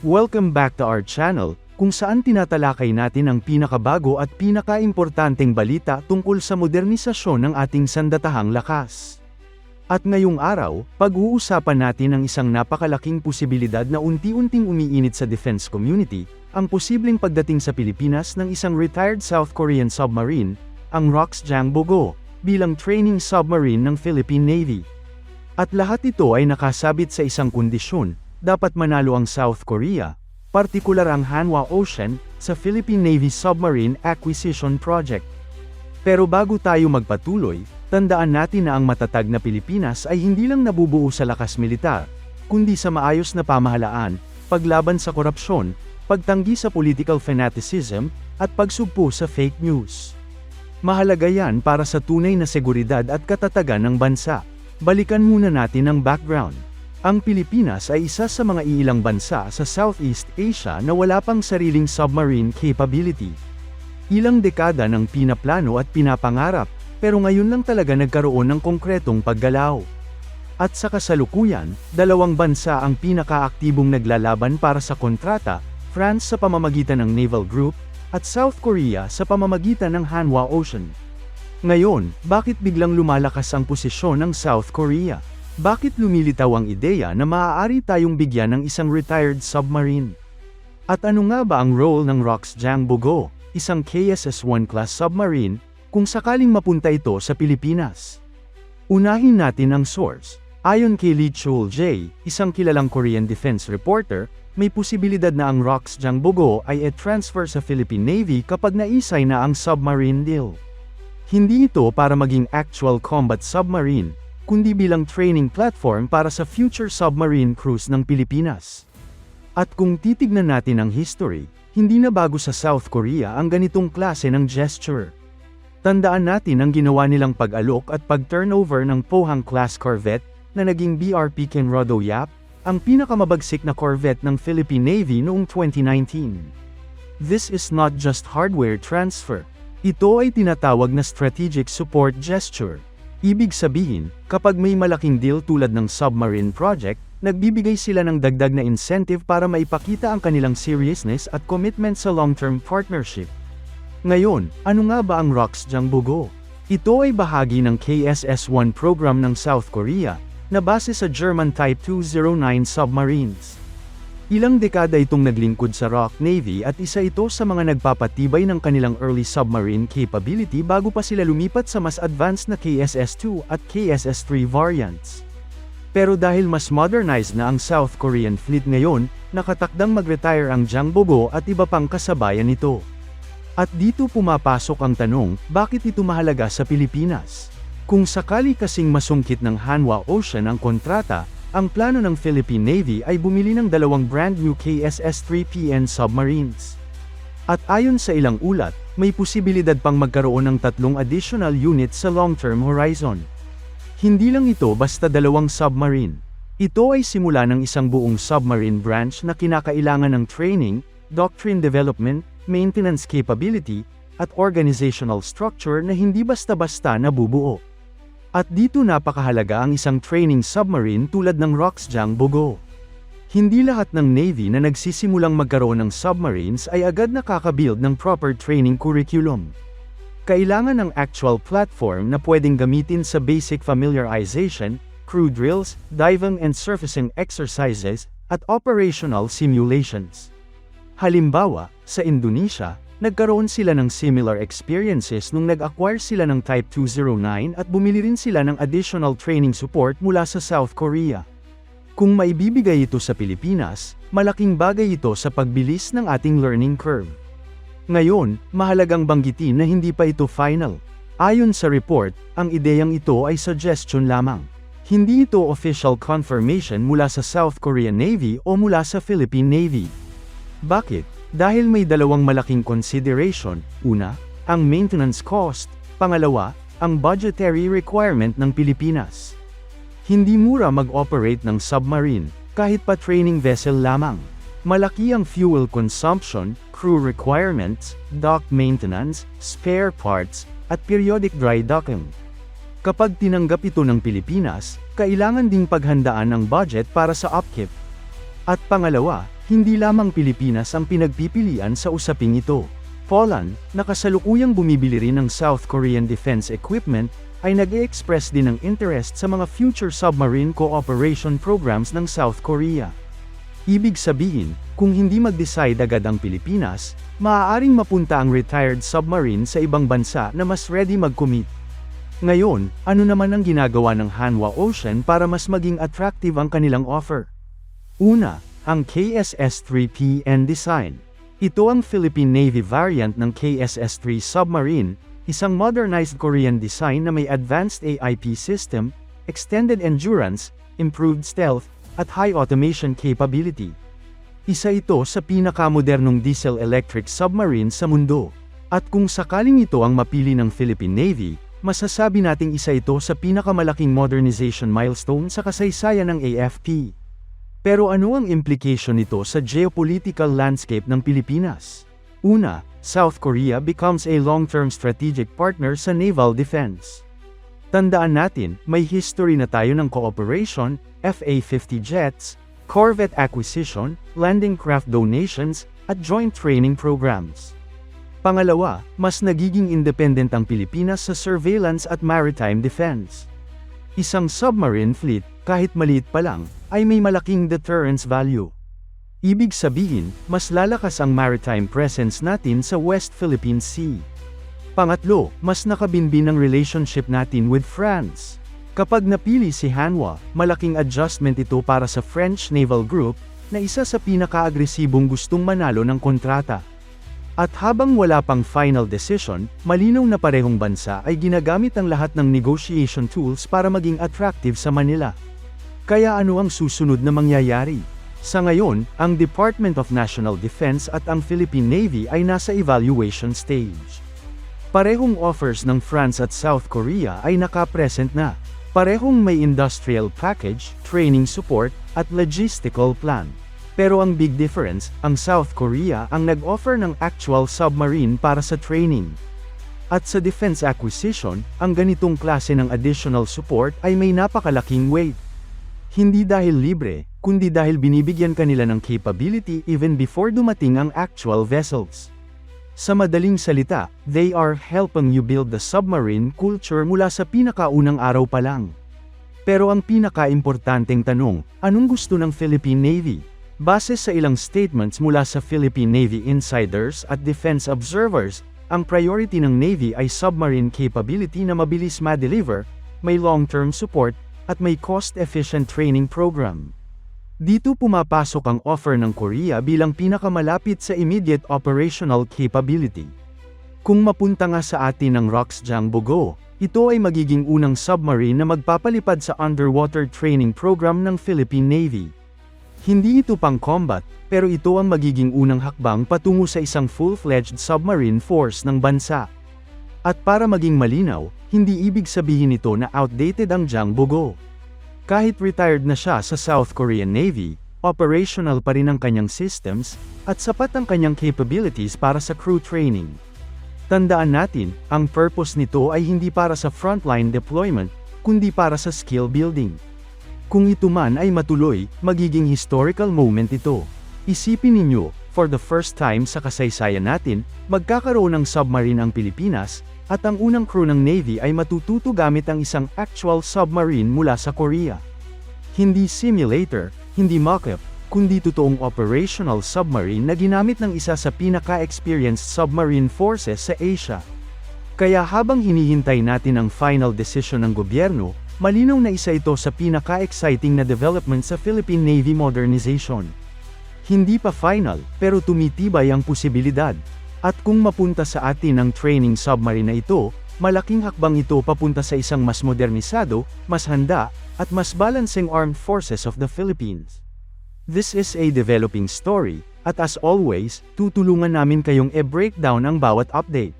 Welcome back to our channel, kung saan tinatalakay natin ang pinakabago at pinakaimportanteng balita tungkol sa modernisasyon ng ating sandatahang lakas. At ngayong araw, pag-uusapan natin ang isang napakalaking posibilidad na unti-unting umiinit sa defense community, ang posibleng pagdating sa Pilipinas ng isang retired South Korean submarine, ang Roxjang Bogo, bilang training submarine ng Philippine Navy. At lahat ito ay nakasabit sa isang kondisyon, dapat manalo ang South Korea, partikular ang Hanwha Ocean, sa Philippine Navy Submarine Acquisition Project. Pero bago tayo magpatuloy, tandaan natin na ang matatag na Pilipinas ay hindi lang nabubuo sa lakas militar, kundi sa maayos na pamahalaan, paglaban sa korupsyon, pagtanggi sa political fanaticism, at pagsugpo sa fake news. Mahalaga yan para sa tunay na seguridad at katatagan ng bansa. Balikan muna natin ang background. Ang Pilipinas ay isa sa mga iilang bansa sa Southeast Asia na wala pang sariling submarine capability. Ilang dekada ng pinaplano at pinapangarap, pero ngayon lang talaga nagkaroon ng konkretong paggalaw. At sa kasalukuyan, dalawang bansa ang pinakaaktibong naglalaban para sa kontrata, France sa pamamagitan ng Naval Group, at South Korea sa pamamagitan ng Hanwha Ocean. Ngayon, bakit biglang lumalakas ang posisyon ng South Korea? Bakit lumilitaw ang ideya na maaari tayong bigyan ng isang retired submarine? At ano nga ba ang role ng Roxjang Bogo, isang KSS-1 class submarine, kung sakaling mapunta ito sa Pilipinas? Unahin natin ang source. Ayon kay Lee Chul Jae, isang kilalang Korean defense reporter, may posibilidad na ang Roxjang Bogo ay e-transfer sa Philippine Navy kapag naisay na ang submarine deal. Hindi ito para maging actual combat submarine, kundi bilang training platform para sa future submarine crews ng Pilipinas. At kung titignan natin ang history, hindi na bago sa South Korea ang ganitong klase ng gesture. Tandaan natin ang ginawa nilang pag-alok at pag-turnover ng Pohang-class corvette na naging BRP Kenrodo Yap, ang pinakamabagsik na corvette ng Philippine Navy noong 2019. This is not just hardware transfer. Ito ay tinatawag na strategic support gesture. Ibig sabihin, kapag may malaking deal tulad ng submarine project, nagbibigay sila ng dagdag na incentive para maipakita ang kanilang seriousness at commitment sa long-term partnership. Ngayon, ano nga ba ang Roxjang Bogo? Ito ay bahagi ng KSS-1 program ng South Korea, na base sa German Type 209 submarines. Ilang dekada itong naglingkod sa Rock Navy at isa ito sa mga nagpapatibay ng kanilang early submarine capability bago pa sila lumipat sa mas advanced na KSS-2 at KSS-3 variants. Pero dahil mas modernized na ang South Korean fleet ngayon, nakatakdang mag-retire ang Jangbogo at iba pang kasabayan nito. At dito pumapasok ang tanong, bakit ito mahalaga sa Pilipinas? Kung sakali kasing masungkit ng Hanwha Ocean ang kontrata, ang plano ng Philippine Navy ay bumili ng dalawang brand new KSS-3PN submarines. At ayon sa ilang ulat, may posibilidad pang magkaroon ng tatlong additional units sa long-term horizon. Hindi lang ito basta dalawang submarine. Ito ay simula ng isang buong submarine branch na kinakailangan ng training, doctrine development, maintenance capability, at organizational structure na hindi basta-basta nabubuo. At dito napakahalaga ang isang training submarine tulad ng Roxjang Bogo. Hindi lahat ng Navy na nagsisimulang magkaroon ng submarines ay agad nakakabuild ng proper training curriculum. Kailangan ng actual platform na pwedeng gamitin sa basic familiarization, crew drills, diving and surfacing exercises, at operational simulations. Halimbawa, sa Indonesia, Nagkaroon sila ng similar experiences nung nag-acquire sila ng Type 209 at bumili rin sila ng additional training support mula sa South Korea. Kung maibibigay ito sa Pilipinas, malaking bagay ito sa pagbilis ng ating learning curve. Ngayon, mahalagang banggitin na hindi pa ito final. Ayon sa report, ang ideyang ito ay suggestion lamang. Hindi ito official confirmation mula sa South Korean Navy o mula sa Philippine Navy. Bakit? Dahil may dalawang malaking consideration, una, ang maintenance cost, pangalawa, ang budgetary requirement ng Pilipinas. Hindi mura mag-operate ng submarine, kahit pa training vessel lamang. Malaki ang fuel consumption, crew requirements, dock maintenance, spare parts, at periodic dry docking. Kapag tinanggap ito ng Pilipinas, kailangan ding paghandaan ang budget para sa upkeep. At pangalawa, Hindi lamang Pilipinas ang pinagpipilian sa usaping ito. Poland, na kasalukuyang bumibili rin ng South Korean defense equipment, ay nag-express din ng interest sa mga future submarine cooperation programs ng South Korea. Ibig sabihin, kung hindi mag-decide agad ang Pilipinas, maaaring mapunta ang retired submarine sa ibang bansa na mas ready mag-commit. Ngayon, ano naman ang ginagawa ng Hanwha Ocean para mas maging attractive ang kanilang offer? Una, ang KSS-3PN design. Ito ang Philippine Navy variant ng KSS-3 submarine, isang modernized Korean design na may advanced AIP system, extended endurance, improved stealth, at high automation capability. Isa ito sa pinakamodernong diesel-electric submarine sa mundo. At kung sakaling ito ang mapili ng Philippine Navy, masasabi nating isa ito sa pinakamalaking modernization milestone sa kasaysayan ng AFP. Pero ano ang implication nito sa geopolitical landscape ng Pilipinas? Una, South Korea becomes a long-term strategic partner sa naval defense. Tandaan natin, may history na tayo ng cooperation, FA-50 jets, corvette acquisition, landing craft donations, at joint training programs. Pangalawa, mas nagiging independent ang Pilipinas sa surveillance at maritime defense. Isang submarine fleet, kahit maliit pa lang, ay may malaking deterrence value. Ibig sabihin, mas lalakas ang maritime presence natin sa West Philippine Sea. Pangatlo, mas nakabinbin ang relationship natin with France. Kapag napili si Hanwha, malaking adjustment ito para sa French Naval Group, na isa sa pinaka-agresibong gustong manalo ng kontrata. At habang wala pang final decision, malinaw na parehong bansa ay ginagamit ang lahat ng negotiation tools para maging attractive sa Manila. Kaya ano ang susunod na mangyayari? Sa ngayon, ang Department of National Defense at ang Philippine Navy ay nasa evaluation stage. Parehong offers ng France at South Korea ay nakapresent na. Parehong may industrial package, training support, at logistical plan. Pero ang big difference, ang South Korea ang nag-offer ng actual submarine para sa training. At sa defense acquisition, ang ganitong klase ng additional support ay may napakalaking weight. Hindi dahil libre, kundi dahil binibigyan kanila ng capability even before dumating ang actual vessels. Sa madaling salita, they are helping you build the submarine culture mula sa pinakaunang araw pa lang. Pero ang pinaka-importanteng tanong, anong gusto ng Philippine Navy? Base sa ilang statements mula sa Philippine Navy insiders at defense observers, ang priority ng Navy ay submarine capability na mabilis ma-deliver, may long-term support, at may cost-efficient training program. Dito pumapasok ang offer ng Korea bilang pinakamalapit sa immediate operational capability. Kung mapunta nga sa atin ang Roxjang Bogo, ito ay magiging unang submarine na magpapalipad sa underwater training program ng Philippine Navy. Hindi ito pang combat, pero ito ang magiging unang hakbang patungo sa isang full-fledged submarine force ng bansa. At para maging malinaw, hindi ibig sabihin nito na outdated ang Jang Bogo. Kahit retired na siya sa South Korean Navy, operational pa rin ang kanyang systems, at sapat ang kanyang capabilities para sa crew training. Tandaan natin, ang purpose nito ay hindi para sa frontline deployment, kundi para sa skill building. Kung ito man ay matuloy, magiging historical moment ito. Isipin ninyo, for the first time sa kasaysayan natin, magkakaroon ng submarine ang Pilipinas, at ang unang crew ng Navy ay matututo gamit ang isang actual submarine mula sa Korea. Hindi simulator, hindi mock-up, kundi totoong operational submarine na ginamit ng isa sa pinaka-experienced submarine forces sa Asia. Kaya habang hinihintay natin ang final decision ng gobyerno, malinaw na isa ito sa pinaka-exciting na development sa Philippine Navy modernization. Hindi pa final, pero tumitibay ang posibilidad. At kung mapunta sa atin ang training submarine na ito, malaking hakbang ito papunta sa isang mas modernisado, mas handa, at mas balancing armed forces of the Philippines. This is a developing story, at as always, tutulungan namin kayong e-breakdown ang bawat update.